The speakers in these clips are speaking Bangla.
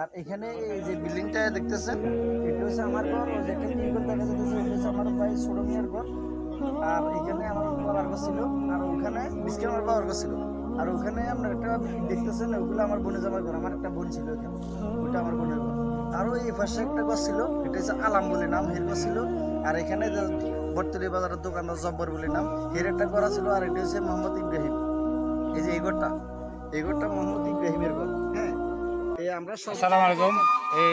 আর এখানে এই যে বিল্ডিংটা দেখতেছেন, এটা হচ্ছে আমার ঘর, ও যেটা কি ঘর দেখা যাচ্ছে, এটা হচ্ছে আমার ভাই ছোট ঘর। আর এখানে আমার বাবার ঘর ছিল, আর ওখানে বিস্কে আমার বাবার ঘর ছিল। আর ওখানে আপনার একটা দেখতেছেন, ওগুলো আমার বোনের জামার ঘর, আমার একটা বোন ছিল এখানে, ওটা আমার বোনের ঘর। আরও এই পাশে একটা ঘর ছিল, এটা হচ্ছে আলাম বলে নাম, হের ঘর ছিল। আর এখানে যে বর্তলি বাজারের দোকানদার জব্বর বলে নাম, হের একটা করা ছিল আর এটা হচ্ছে মোহাম্মদ ইব্রাহিম। এই যে এই ঘরটা এই ঘরটা মোহাম্মদ ইব্রাহিমের ঘর। আসসালামু আলাইকুম। এই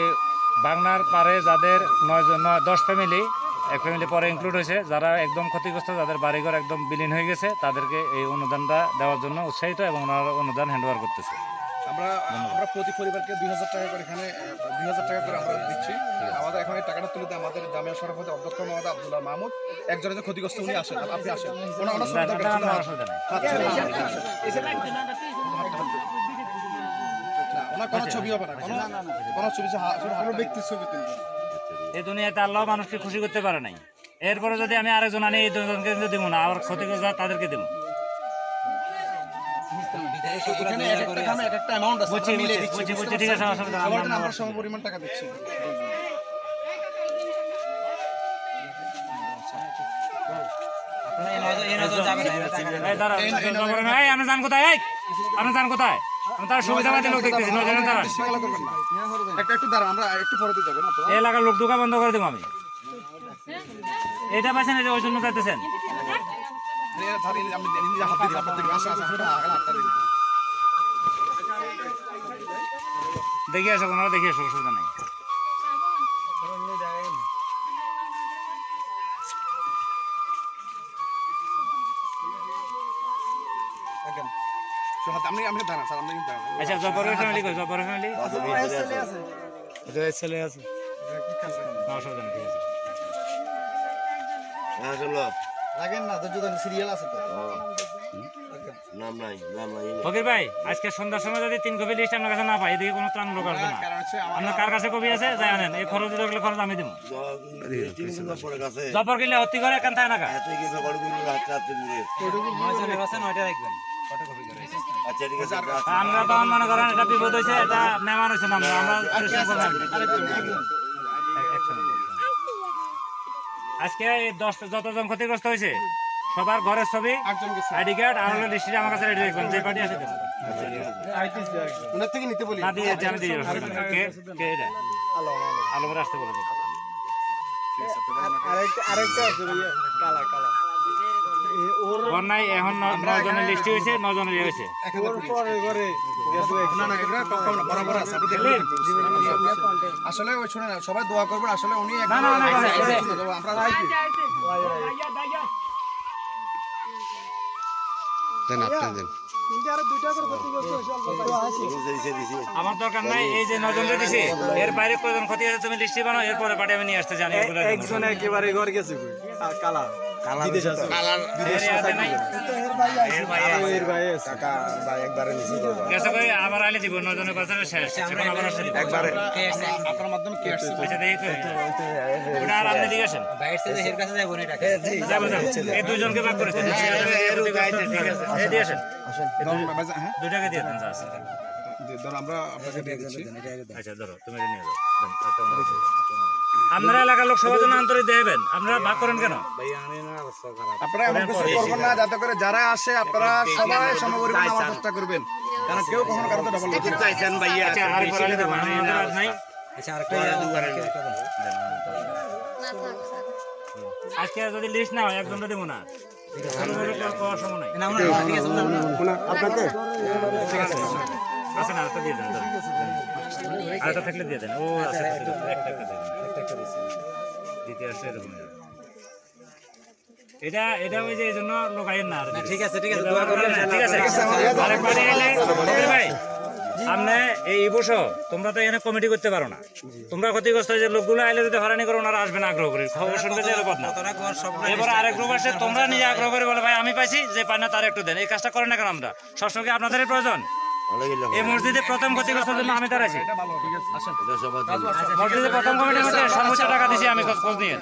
বাংলার পারে যাদের নয় জন- নয় দশ ফ্যামিলি এক ফ্যামিলি পরে ইনক্লুড হয়েছে যারা একদম ক্ষতিগ্রস্ত যাদের বাড়িঘর একদম বিলীন হয়ে গেছে তাদেরকে এই অনুদানটা দেওয়ার জন্য উৎসাহিত এবং ওনারা অনুদান হ্যান্ডওভার করতেছে। আমরা আমরা প্রতি পরিবারকে দুই হাজার টাকা করে এখানে দুই হাজার টাকা করে আমরা দিচ্ছি। আমাদের এখন এই টাকাটা তুলে দিয়ে আমাদের জামিয়া সরফতে অধ্যক্ষ মোহাম্মদ আব্দুল্লাহ মাহমুদ। একজনের যে ক্ষতিগ্রস্ত উনি আসেন আপনি আসেন। ওনার ছিল। না, অসুবিধা নেই হাত ছেড়ে আসেন, আসেন। না, ওনার কোনো ছবি হবে না কোনো কোনো ছবি কোনো ব্যক্তির ছবি তুলবে এই দুনিয়াতে আল্লাহ মানুষকে খুশি করতে পারে নাই এরপরে যদি আমি আরেকজন আনি এই দুজনকে কিন্তু দিব না আবার ক্ষতিগ্রস্ত যারা তাদেরকে দিব আমরা মিলিয়ে বুঝছি দিচ্ছি বুঝছি বুঝতে বুঝছি ঠিক আছে পারছেন? অসুবিধা সবার নেই জন্য আমরা আমরা- সম পরিমাণ টাকা দিচ্ছি এই দাঁড়াও, জবর না, এই, আপনি যান কোথায়? আপনি যান কোথায় তার সুবিধাবাদী লোক দেখতেছি নজরে না একটা একটু দাঁড়া আমরা একটু পরে এলাকার লোক দোকান বন্ধ করে দেবো আমি। এটা পাইছেন এটা ওই জন্য দিন দেখি আসো ওনারা দেখি আসো অসুবিধা নেই। আচ্ছা জবর জবর ছেলে আছে। অসুবিধা ঠিক আছে। ফকির ভাই আজকে সন্ধ্যার সময় যদি তিন কপি লিস্ট আপনার কাছে না পাই এদিকে কোনো ত্রাণ লোক আসবে না। আপনার কার কাছে কপি আছে? যাই আনেন। এই খরচ দিতে গেলে খরচ আমি দিব। পরে কাছে জবর কিনলে অতি করে কেন থাকে না আমরা তখন মনে করেন এটা বিপদ হয়েছে এটা মেহমান হয়েছে আমরা আমরা second, এক second। আজকে এই দশ যতজন ক্ষতিগ্রস্ত হয়েছে সবার ঘরের ছবি আইডি কার্ড আর হলো লিস্টে আমার কাছে রেডি রাখবেন যে পার্টি। ওনার থেকে নিতে বলি। না দিয়ে আমি দিয়ে। কে কে এটা? আসতে বলব আরেকটা আরেকটা আছে কালা কালা। বন্যায় এখন ন- নয় জনের লিস্ট হয়েছে নয় জনের ইয়ে হয়েছে আসলে ওই শুনে না সবাই দোয়া করবেন আসলে উনি একদম না, না, না, না, আমরা দরকার নাই এই যে নয় জনকে দিছি এর বাইরে কয়জন ক্ষতি আছে তুমি লিস্টি বানাও এরপরে পার্টি আমি নিয়ে আসতে জানি একজন একেবারে ঘর গেছে কালা আবার আইলে দিব শেষ। এখন আবার একবারে। আপনার মাধ্যমে কে আসছে ওটা আর আপনি দিয়ে আসেন যাব যাব এই ভাগ ঠিক আছে। এই দিয়ে আসেন। হ্যাঁ। দিয়ে দেন যা আছে। দিয়ে- আমরা আপনাকে দিয়ে দিচ্ছি। আচ্ছা ধরো তুমি নিয়ে যাও। আপনারা এলাকার লোক সবার জন্য আন্তরিক দেবেন। আপনারা ভাগ করেন কেন? আপনারা এমন কিছু করবেন না যাতে করে যারা আসে আপনারা সবাই সমপরিমাণ চেষ্টা করবেন। কারণ কেউ কখনো কারও ডাবল চাইছেন ভাইয়া আচ্ছা আরেকবার আইলে দেবো আমাদের আর আজকে যদি লিস্ট না হয় একজনটা দেবো না। আছে না একটা দিয়ে দেন আরেকটা থাকলে দিয়ে দেন। ও আছে একটা একটা দিয়ে দেন। আসছে এরকম এটা এটা ওই যে এই জন্য লোকাইয়ের না ঠিক আছে ঠিক আছে ঠিক আছে আরেকবার এলে ভাই আপনি এই বসো তোমরা তো এখানে কমিটি করতে পারো না। তোমরা ক্ষতিগ্রস্ত যে লোকগুলো আইলে যদি হরানি করো ওনারা আসবে না আগ্রহ করে। খবর শুনবে যে এরকম না। এবার আরেক গ্রুপ আসে তোমরা নিজে আগ্রহ করে বলে ভাই আমি পাইছি যে পাই না তার একটু দেন। এই কাজটা করেন না কেন আমরা? সবসময় আপনাদেরই প্রয়োজন? এই মসজিদে প্রথম ক্ষতিগ্রস্ত জন্য আমি দাঁড়াইছি মসজিদে প্রথম কমিটি সর্বোচ্চ টাকা দিছি আমি খোঁজ খোঁজ নিয়ে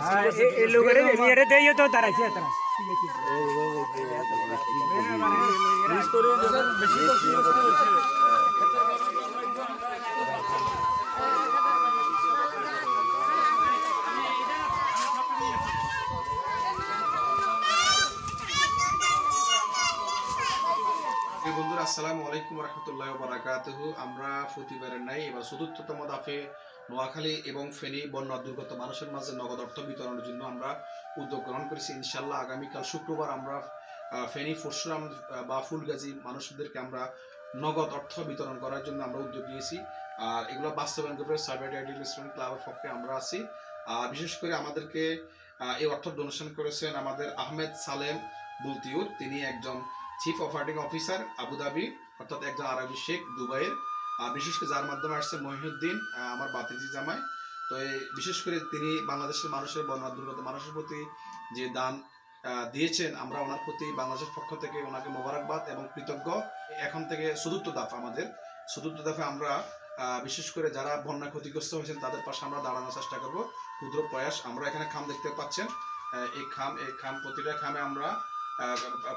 এই লোকের নিয়ে দিয়ে তো দাঁড়াইছি আলাইকুম রহমতুল্লাহ বারাকাতুহ আমরা প্রতিবারের নাই এবার চতুর্থতম দাফে নোয়াখালী এবং ফেনী বন্যা দুর্গত মানুষের মাঝে নগদ অর্থ বিতরণের জন্য আমরা উদ্যোগ গ্রহণ করেছি। ইনশাল্লাহ আগামীকাল শুক্রবার আমরা ফেনী আহ, বা ফুলগাজী মানুষদেরকে আমরা নগদ অর্থ বিতরণ করার জন্য আমরা উদ্যোগ নিয়েছি। আর এগুলো বাস্তবায়ন করবে সাইবার আইডি রেস্টুরেন্ট ক্লাবের পক্ষে আমরা আছি। বিশেষ করে আমাদেরকে এই অর্থ ডোনেশন করেছেন আমাদের আহমেদ সালেম বুলতিউর। তিনি একজন চিফ অপারেটিং অফিসার আবুধাবি অর্থাৎ একজন আরবি শেখ দুবাইয়ের। বিশেষ করে যার মাধ্যমে আসছে মহিউদ্দিন আমার বাতিজি জামাই। তো এই বিশেষ করে তিনি বাংলাদেশের মানুষের বন্যা দুর্গত মানুষের প্রতি যে দান দিয়েছেন, আমরা ওনার প্রতি বাংলাদেশের পক্ষ থেকে ওনাকে মোবারকবাদ এবং কৃতজ্ঞ। এখন থেকে চতুর্থ দাফ আমাদের। চতুর্থ দাফে আমরা বিশেষ করে যারা বন্যা ক্ষতিগ্রস্ত হয়েছেন, তাদের পাশে আমরা দাঁড়ানোর চেষ্টা করব। ক্ষুদ্র প্রয়াস, আমরা এখানে খাম দেখতে পাচ্ছেন। এই খাম এই খাম, প্রতিটা খামে আমরা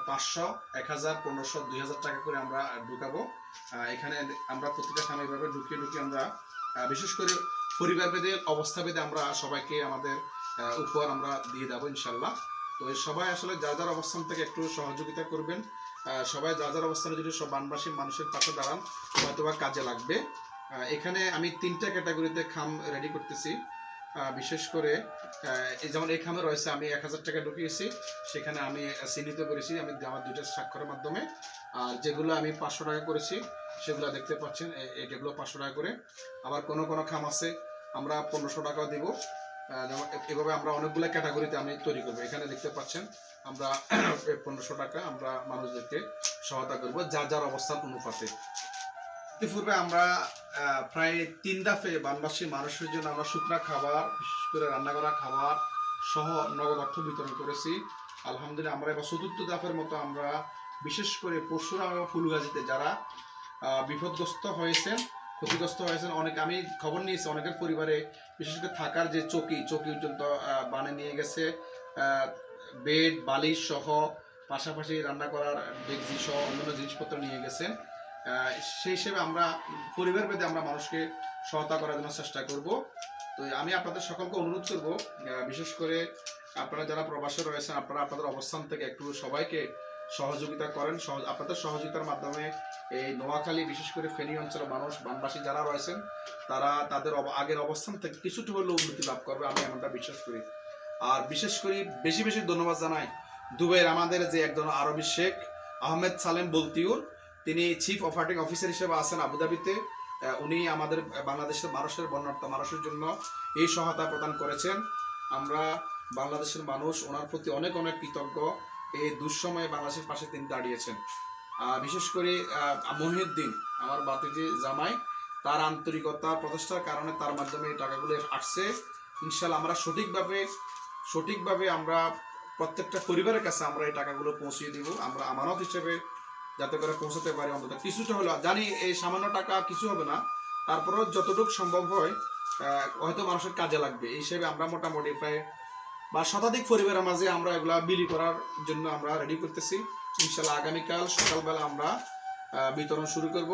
পাঁচশো এক হাজার পনেরোশো দুই হাজার টাকা করে আমরা ঢুকাবো। এখানে আমরা প্রতিটা খামে ঢুকিয়ে ঢুকিয়ে আমরা বিশেষ করে পরিবার ভেদে, অবস্থা ভেদে আমরা সবাইকে আমাদের উপহার আমরা দিয়ে দেবো ইনশাল্লাহ তো সবাই আসলে যার যার অবস্থান থেকে একটু সহযোগিতা করবেন সবাই যার যার অবস্থানে যদি সব বানবাসী মানুষের পাশে দাঁড়ান, হয়তোবা কাজে লাগবে। এখানে আমি তিনটা ক্যাটাগরিতে খাম রেডি করতেছি। বিশেষ করে যেমন এই খামে রয়েছে, আমি এক হাজার টাকা ঢুকিয়েছি, সেখানে আমি চিহ্নিত করেছি, আমি আমার দুইটা স্বাক্ষরের মাধ্যমে। আর যেগুলো আমি পাঁচশো টাকা করেছি, সেগুলো দেখতে পাচ্ছেন এগুলো পাঁচশো টাকা করে। আবার কোনো কোনো খাম আছে, আমরা পনেরোশো টাকাও দিব। এভাবে আমরা অনেকগুলো ক্যাটাগরিতে আমি তৈরি করব। এখানে দেখতে পাচ্ছেন, আমরা পনেরোশো টাকা আমরা মানুষদেরকে সহায়তা করব, যার যার অবস্থান অনুপাতে। ইতিপূর্বে আমরা প্রায় তিন দাফে বানবাসী মানুষের জন্য আমরা শুকনা খাবার, বিশেষ করে রান্না করা খাবার সহ নগদ অর্থ বিতরণ করেছি। আলহামদুলিল্লাহ আমরা এবার চতুর্থ দাফের মতো আমরা বিশেষ করে পরশুরাম এবং ফুলগাজিতে যারা বিপদগ্রস্ত হয়েছেন, ক্ষতিগ্রস্ত হয়েছেন, অনেক আমি খবর নিয়েছি, অনেকের পরিবারে বিশেষ করে থাকার যে চকি চকি পর্যন্ত বানে নিয়ে গেছে বেড, বালিশ সহ পাশাপাশি রান্না করার ডেকজি সহ অন্যান্য জিনিসপত্র নিয়ে গেছেন। সেই হিসেবে আমরা, পরিবার ভেদে আমরা মানুষকে সহায়তা করার জন্য চেষ্টা করব। তো আমি আপনাদের সকলকে অনুরোধ করব বিশেষ করে আপনারা যারা প্রবাসে রয়েছেন, আপনারা আপনাদের অবস্থান থেকে একটু সবাইকে সহযোগিতা করেন। সহ- আপনাদের সহযোগিতার মাধ্যমে এই নোয়াখালী, বিশেষ করে ফেনী অঞ্চলের মানুষ, বানবাসী যারা রয়েছেন, তারা তাদের আগের অবস্থান থেকে কিছুটা হলেও উন্নতি লাভ করবে, আমি এমনটা বিশ্বাস করি। আর বিশেষ করে বেশি বেশি ধন্যবাদ জানাই দুবাইয়ের আমাদের যে একজন আরবি শেখ আহমেদ সালেম বলতিউর। তিনি চিফ অপারেটিং অফিসার হিসেবে আছেন আবুধাবিতে। উনি আমাদের বাংলাদেশের মানুষের বন্যার্থ মানুষের জন্য এই সহায়তা প্রদান করেছেন। আমরা বাংলাদেশের মানুষ, ওনার প্রতি অনেক অনেক কৃতজ্ঞ। এই দুঃসময়ে বাংলাদেশের পাশে তিনি দাঁড়িয়েছেন। বিশেষ করে মহিউদ্দিন, আমার বাতিজি জামাই, তার আন্তরিকতা প্রচেষ্টার কারণে তার মাধ্যমে এই টাকাগুলো আসছে। ইনশাল্লাহ আমরা সঠিকভাবে সঠিকভাবে আমরা প্রত্যেকটা পরিবারের কাছে আমরা এই টাকাগুলো পৌঁছিয়ে দিব। আমরা আমানত হিসেবে যাতে করে পৌঁছাতে পারি অন্তত। কিছুটা হলো জানি এই সামান্য টাকা কিছু হবে না, তারপরেও যতটুকু সম্ভব হয় হয়তো মানুষের কাজে লাগবে। এই হিসেবে আমরা মোটামুটি প্রায় বা শতাধিক পরিবারের মাঝে আমরা এগুলা বিলি করার জন্য আমরা রেডি করতেছি। ইনশাল্লাহ আগামীকাল সকালবেলা আমরা বিতরণ শুরু করব।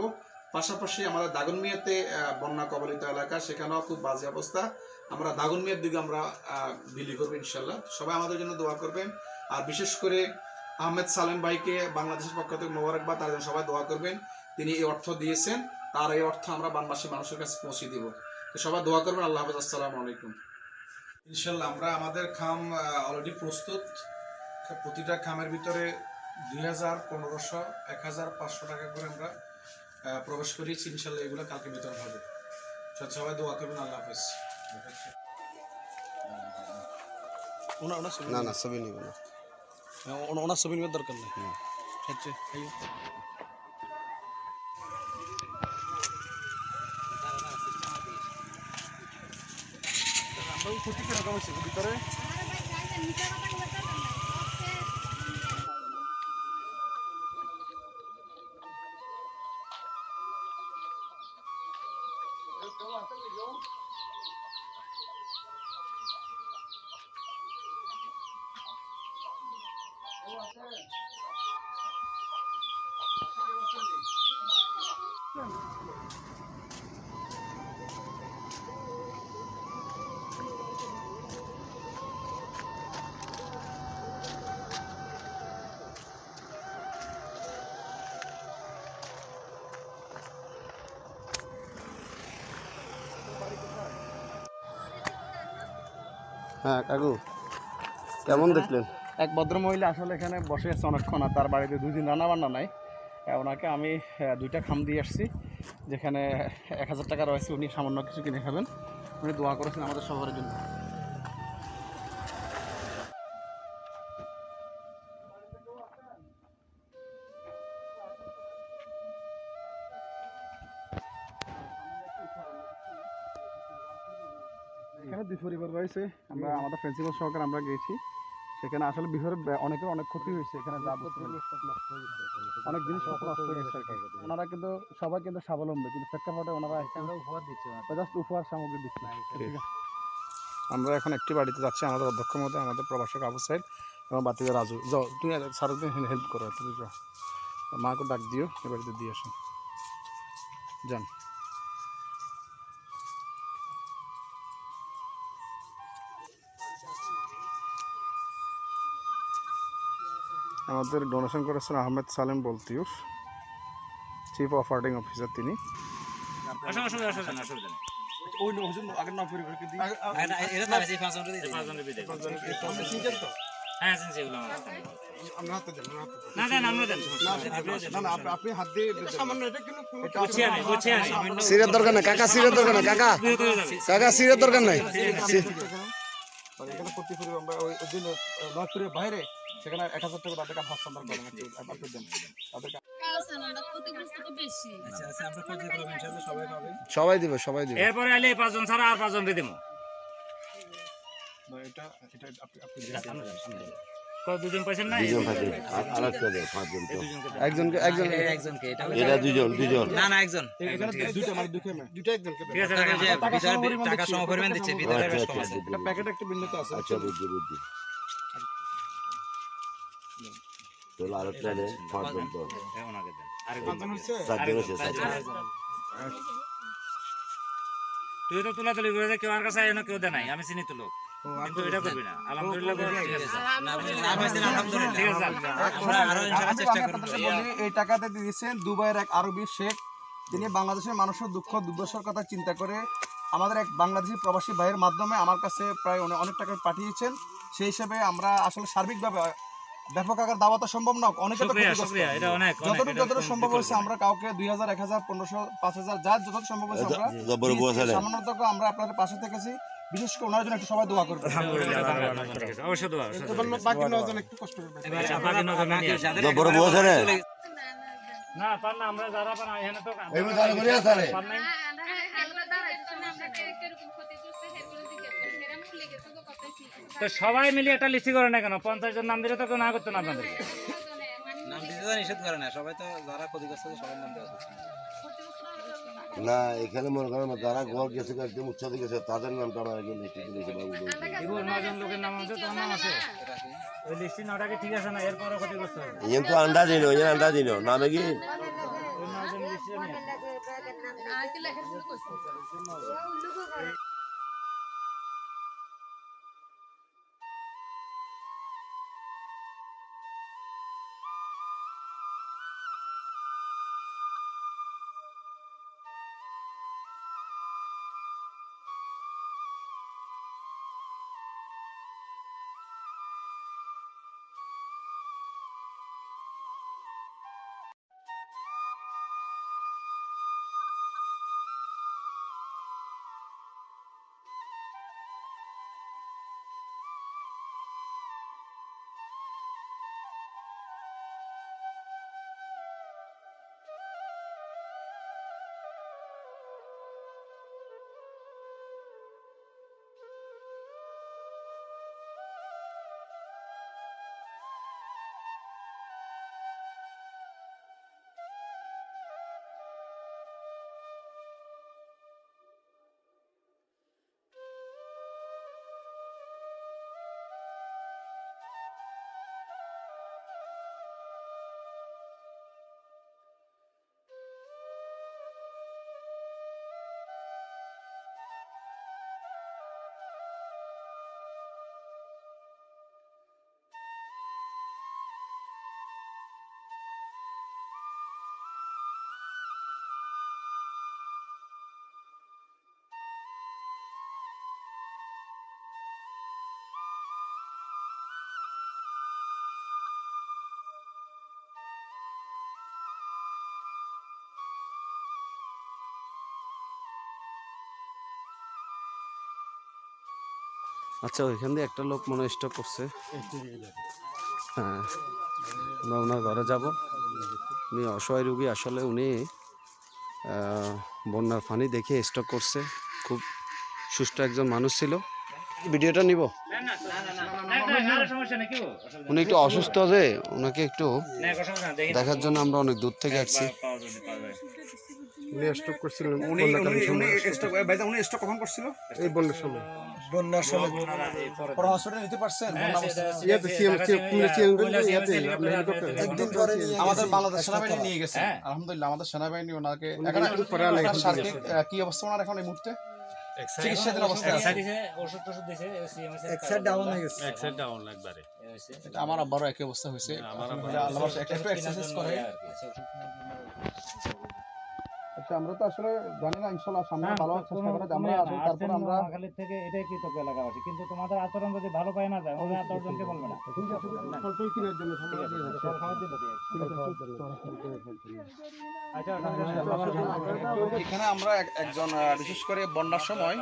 পাশাপাশি আমাদের দাগনমিয়াতে বন্যা কবলিত এলাকা, সেখানেও খুব বাজে অবস্থা। আমরা দাগনমিয়ার দিকে আমরা বিলি করব ইনশাল্লাহ সবাই আমাদের জন্য দোয়া করবেন। আর বিশেষ করে আহমেদ সালেম ভাইকে বাংলাদেশের পক্ষ থেকে মোবারকবাদ তার জন্য সবাই দোয়া করবেন। তিনি এই অর্থ দিয়েছেন তার এই অর্থ আমরা বানবাসী মানুষের কাছে পৌঁছে দিব। তো সবাই দোয়া করবেন আল্লাহ হাফেজ আসসালামু আলাইকুম। ইনশাল্লাহ আমরা আমাদের খাম অলরেডি প্রস্তুত। প্রতিটা খামের ভিতরে দুই হাজার পনেরোশো এক হাজার পাঁচশো টাকা করে আমরা প্রবেশ করিয়েছি। ইনশাল্লাহ এগুলো কালকে বিতরণ হবে। সবাই দোয়া করবেন আল্লাহ হাফেজ। না না ছবি নিব না। ওনার ছবি নেওয়ার দরকার নেই। আচ্ছা এই আমরা ক্ষতি কীরকম হয়েছে ভিতরে। হ্যাঁ কাকু। কেমন দেখলেন? এক ভদ্রমহিলা আসলে এখানে বসে আছে অনেকক্ষণ আর তার বাড়িতে দুই দিন রান্না বান্না নাই ওনাকে আমি দুইটা খাম দিয়ে আসছি যেখানে এক হাজার টাকা রয়েছে উনি সামান্য কিছু কিনে খাবেন। উনি দোয়া করেছেন আমাদের শহরের জন্য। দুই পরিবার রয়েছে। আমরা আমাদের প্রিন্সিপাল সহকারে আমরা গিয়েছি সেখানে আসলে বিহারের অনেকের অনেক ক্ষতি হয়েছে। এখানে অনেক নষ্ট হয়ে গেছে ওনারা কিন্তু সবাই কিন্তু স্বাবলম্বী কিন্তু প্রেক্ষাপটে ওনারা উপহার দিচ্ছে জাস্ট উপহার সামগ্রী দিচ্ছে। আমরা এখন একটি বাড়িতে যাচ্ছি আমাদের অধ্যক্ষ মধ্যে আমাদের প্রবাসক আবু সাইড এবং বাতিদা রাজু। যাও তুমি সারাদিন হেল্প করো তুমি যাও। মাকে ডাক দিও এ বাড়িতে দিয়ে আসো যান। আপনি হাত দিয়ে আহমেদ সালেম কিন্তু চিফ গুছিয়ে আনি সিরের দরকার নাই কাকা সিরের দরকার নাই কাকা। হয়ে কাকা সিরের দরকার নাই। এখানে আমরা ওই ওই দিন বাইরে সেখানে এক হাজার টাকা তাদেরকে হস্তান্তর করেন একটু আপনি দেন তাদেরকে তো সবাই দিবে সবাই দিবে। এরপরে আইলে পাঁচজন ছাড়া আর পাঁচজন রে দিমু এটা এটা আপনি আপনি কত দুজন পয়সা নাই? একজনকে একজন এটা দুজন দুজন। এখানে দুইটা মানে দুইটা মেয়ে। দুইটা একজনকে ঠিক আছে টাকা সমপরিমাণ টাকা দিচ্ছি। ভিতরে বেশ কম আছে প্যাকেট একটা ভিন্নতা আছে। আচ্ছা বুঝছি বুঝছি। চলো পাঁচজন তো হ্যাঁ, হচ্ছে চারজন তুই তো তুলাতুলি করে কেউ আর কাছে আয় না কেউ দেয় নাই। আমি চিনি তো লোক। কিন্তু এটা করবি না। আলহামদুলিল্লাহ ঠিক আছে। ঠিক আছে আমরা আরও ইনশাআল্লাহ চেষ্টা করব। বলি এই টাকাতে দিয়েছেন দুবাইয়ের এক আরবি শেখ। তিনি বাংলাদেশের মানুষের দুঃখ দুর্দশার কথা চিন্তা করে আমাদের এক বাংলাদেশি প্রবাসী ভাইয়ের মাধ্যমে আমার কাছে প্রায় অনেক টাকা পাঠিয়েছেন। সেই হিসেবে আমরা আসলে সার্বিকভাবে ব্যাপক আকার দাওয়া তো সম্ভব না অনেকে তো শুক্রিয়া এটা অনেক অনেক, যতটুকু যতটুকু সম্ভব। হয়েছে আমরা কাউকে দুই হাজার এক হাজার পনেরোশো পাঁচ হাজার যা যতটুকু সম্ভব হয়েছে আমরা। সামান্যতক আমরা আপনাদের পাশে থেকেছি বিশেষ করে ওনার জন্য একটু সবাই দোয়া করবেন। অবশ্যই দোয়া বাকি নজন একটু কষ্ট আচ্ছা, না পার না আমরা যারা পার এখানে তো তো সবাই মিলে একটা লিস্টি করে না কেন? পঞ্চাশ জন নাম দিলে তো কেউ না করতো না আপনাদেরকে নাম দিতে তো নিষেধ করে না সবাই তো যারা ক্ষতিগ্রস্ত সবার নাম দেওয়া না এখানে মনে করেন যারা ঘর গেছে একদম উচ্চতে গেছে তাদের নামটা আমার আগে লিস্টে দিয়েছে বাবু নজন লোকের নাম আছে তোমার নাম আছে। ওই লিস্টি নটাকে ঠিক আছে না? এরপরে ক্ষতিগ্রস্ত হবে। ইয়েন তো আন্ডা দিন ইয়েন আন্ডা দিন নামে কি? ওই নজন লিস্টিটা নিয়ে আচ্ছা ওইখান দিয়ে একটা লোক মনে স্টক করছে। হ্যাঁ আমরা ওনার ঘরে যাব। উনি অসহায় রুগী আসলে উনি বন্যার পানি দেখে স্টক করছে। খুব সুস্থ একজন মানুষ ছিল। ভিডিওটা নিব। সমস্যা নেই কি উনি একটু অসুস্থ যে ওনাকে একটু দেখার জন্য আমরা অনেক দূর থেকে আসছি। উনি স্টক উনি স্টক কখন করছিল? বন্যার সময়। পরামর্শটা নিতে পারছেন? একদিন পরে আমাদের বাংলাদেশ সেনাবাহিনী নিয়ে গেছে। আলহামদুলিল্লাহ আমাদের সেনাবাহিনী ওনাকে কি অবস্থা ওনার এখন এই মুহূর্তে? হয়ে আমার আব্বারও একই অবস্থা হয়েছে। আচ্ছা আমরা তো আসলে জানি না ইনশাআল্লাহ সামনে ভালো চেষ্টা করে আমরা আসলে তারপর আমরা খালি থেকে এটাই কৃতজ্ঞ এলাকাবাসী। কিন্তু তোমাদের আচরণ যদি ভালো পায় না যায় ওরা আচরণকে বলবে না। এখানে আমরা এক- একজন বিশেষ করে বন্যার সময়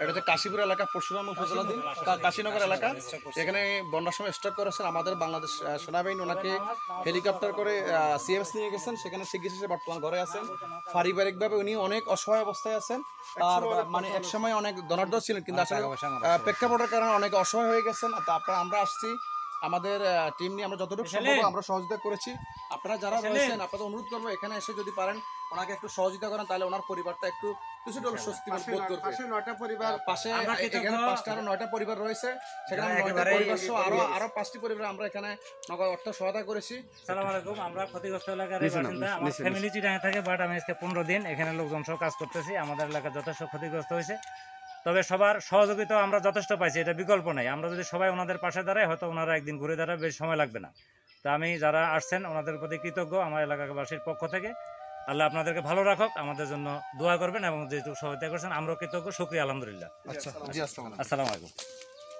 এটা হচ্ছে কাশীপুর এলাকা পরশুরাম উপজেলাধীন কাশীনগর এলাকা। এখানে বন্যার সময় স্টক করেছেন আমাদের বাংলাদেশ সেনাবাহিনী ওনাকে হেলিকপ্টার করে সিএমএস নিয়ে গেছেন। সেখানে চিকিৎসা বর্তমান ঘরে আছেন। পারিবারিকভাবে উনি অনেক অসহায় অবস্থায় আছেন। আর মানে এক সময় অনেক ধনাঢ্য ছিলেন কিন্তু আসলে প্রেক্ষাপটের কারণে অনেক অসহায় হয়ে গেছেন। তো আপনারা আমরা আসছি। আমাদের টিম নিয়ে আমরা যতটুকু সম্ভব আমরা সহযোগিতা করেছি। আপনারা যারা রয়েছেন আপনাদের অনুরোধ করব এখানে এসে যদি পারেন ওনাকে একটু সহযোগিতা করেন তাহলে ওনার পরিবারটা একটু কিছুটা স্বস্তি বোধ করবে। পাশে নয়টা পরিবার পাশে এখানে পাঁচটা আরও নয়টা পরিবার রয়েছে। সেখানে নয়টা পরিবার সহ আরও আরও পাঁচটি পরিবার আমরা এখানে নগদ অর্থ সহায়তা করেছি। সালাম আলাইকুম। আমরা ক্ষতিগ্রস্ত এলাকার বাসিন্দা। আমার ফ্যামিলি চিটাঙে থাকে বাট আমি আজকে পনেরো দিন এখানে লোকজন সহ কাজ করতেছি। আমাদের এলাকা যথেষ্ট ক্ষতিগ্রস্ত হয়েছে। তবে সবার সহযোগিতা আমরা যথেষ্ট পাইছি এটা বিকল্প নাই। আমরা যদি সবাই ওনাদের পাশে দাঁড়াই হয়তো ওনারা একদিন ঘুরে দাঁড়ায় বেশ সময় লাগবে না। তা আমি যারা আসছেন ওনাদের প্রতি কৃতজ্ঞ আমার এলাকাবাসীর পক্ষ থেকে। আল্লাহ আপনাদেরকে ভালো রাখক আমাদের জন্য দোয়া করবেন এবং যেহেতু সহায়তা করছেন আমরাও কৃতজ্ঞ শুক্রিয়া আলহামদুলিল্লাহ। আচ্ছা আসসালামাইকুম আসসালাম আসসালামু আলাইকুম।